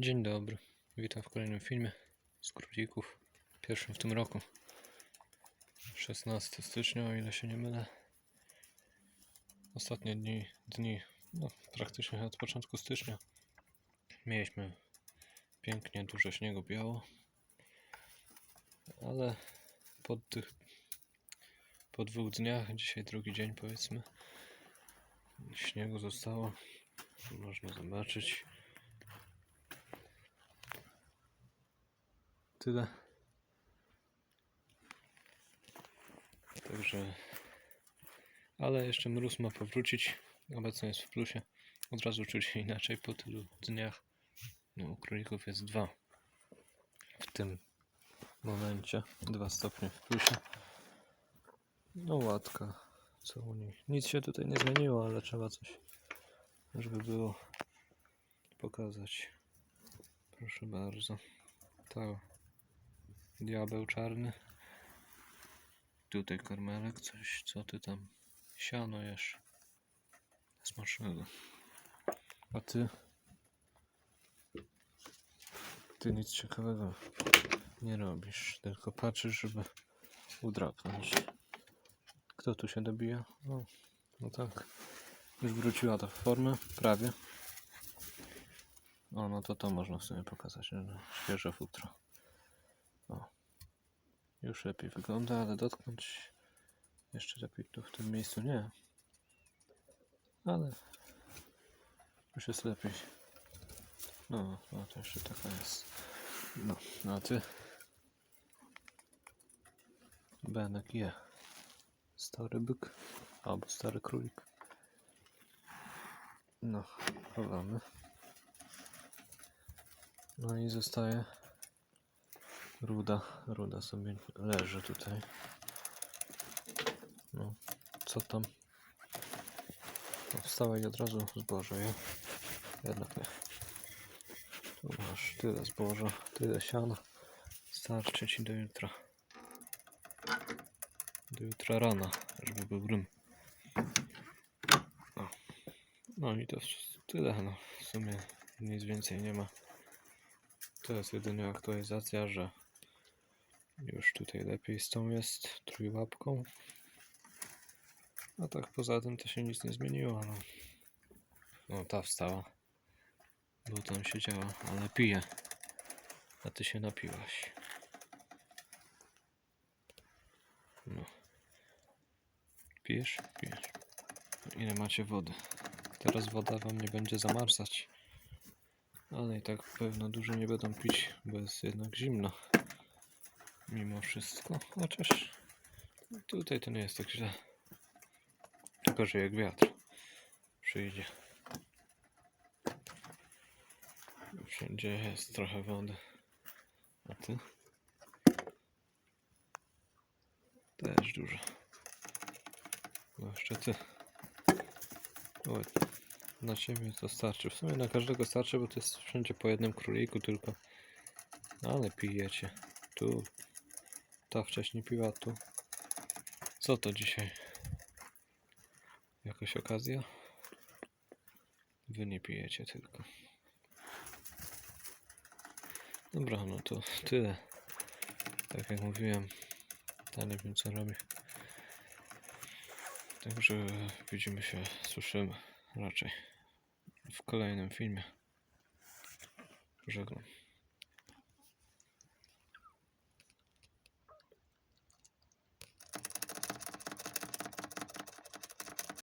Dzień dobry, witam w kolejnym filmie z królików, pierwszym w tym roku. 16 stycznia, o ile się nie mylę. Ostatnie dni, dni, no praktycznie od początku stycznia. Mieliśmy pięknie dużo śniegu biało, ale po tych, po dwóch dniach, dzisiaj drugi dzień powiedzmy, śniegu zostało, można zobaczyć. Tyle. Także, ale jeszcze mróz ma powrócić. Obecnie jest w plusie. Od razu czuć się inaczej po tylu dniach. No, u królików jest dwa. W tym momencie dwa stopnie w plusie. No łatka, co u nich. Nic się tutaj nie zmieniło, ale trzeba coś, żeby było pokazać. Proszę bardzo. To diabeł czarny. Tutaj karmelek, coś, co ty tam? Siano jesz. Smacznego. A ty? Ty nic ciekawego nie robisz, tylko patrzysz, żeby udrapnąć. Kto tu się dobija? O, no tak. Już wróciła ta formę, prawie. O, no to to można w pokazać, że świeże futro. O. Już lepiej wygląda, ale dotknąć jeszcze lepiej tu w tym miejscu nie. Ale już jest lepiej. No, no to jeszcze taka jest. No, no a ty? Benek je. Stary byk albo stary królik. No, chowamy. No i zostaje Ruda, ruda sobie leży tutaj. No, co tam? No, wstawaj od razu zboże, je. Jednak nie. Tu masz tyle zboża, tyle siana. Starczy ci do jutra. Do jutra rana, żeby był grym. No. no i to tyle, no. W sumie nic więcej nie ma. To jest jedynie aktualizacja, że już tutaj lepiej z tą jest trójłapką. A tak poza tym to się nic nie zmieniło. No, no ta wstała. Bo tam siedziała, ale pije. A ty się napiłaś. No. Pijesz? Pijesz. Ile macie wody? Teraz woda wam nie będzie zamarzać. Ale i tak pewno dużo nie będą pić, bo jest jednak zimno mimo wszystko. Chociaż tutaj to nie jest tak źle. Tylko, że jak wiatr przyjdzie. Wszędzie jest trochę wody. A ty? Też dużo. No jeszcze ty. Oj, na ciebie to starczy. W sumie na każdego starczy, bo to jest wszędzie po jednym króliku tylko. No ale pijecie. Tu ta wcześniej piła tu. Co to dzisiaj? Jakaś okazja? Wy nie pijecie tylko. Dobra, no to tyle. Tak jak mówiłem, nie wiem co robię. Także widzimy się, słyszymy raczej w kolejnym filmie. Żegnam.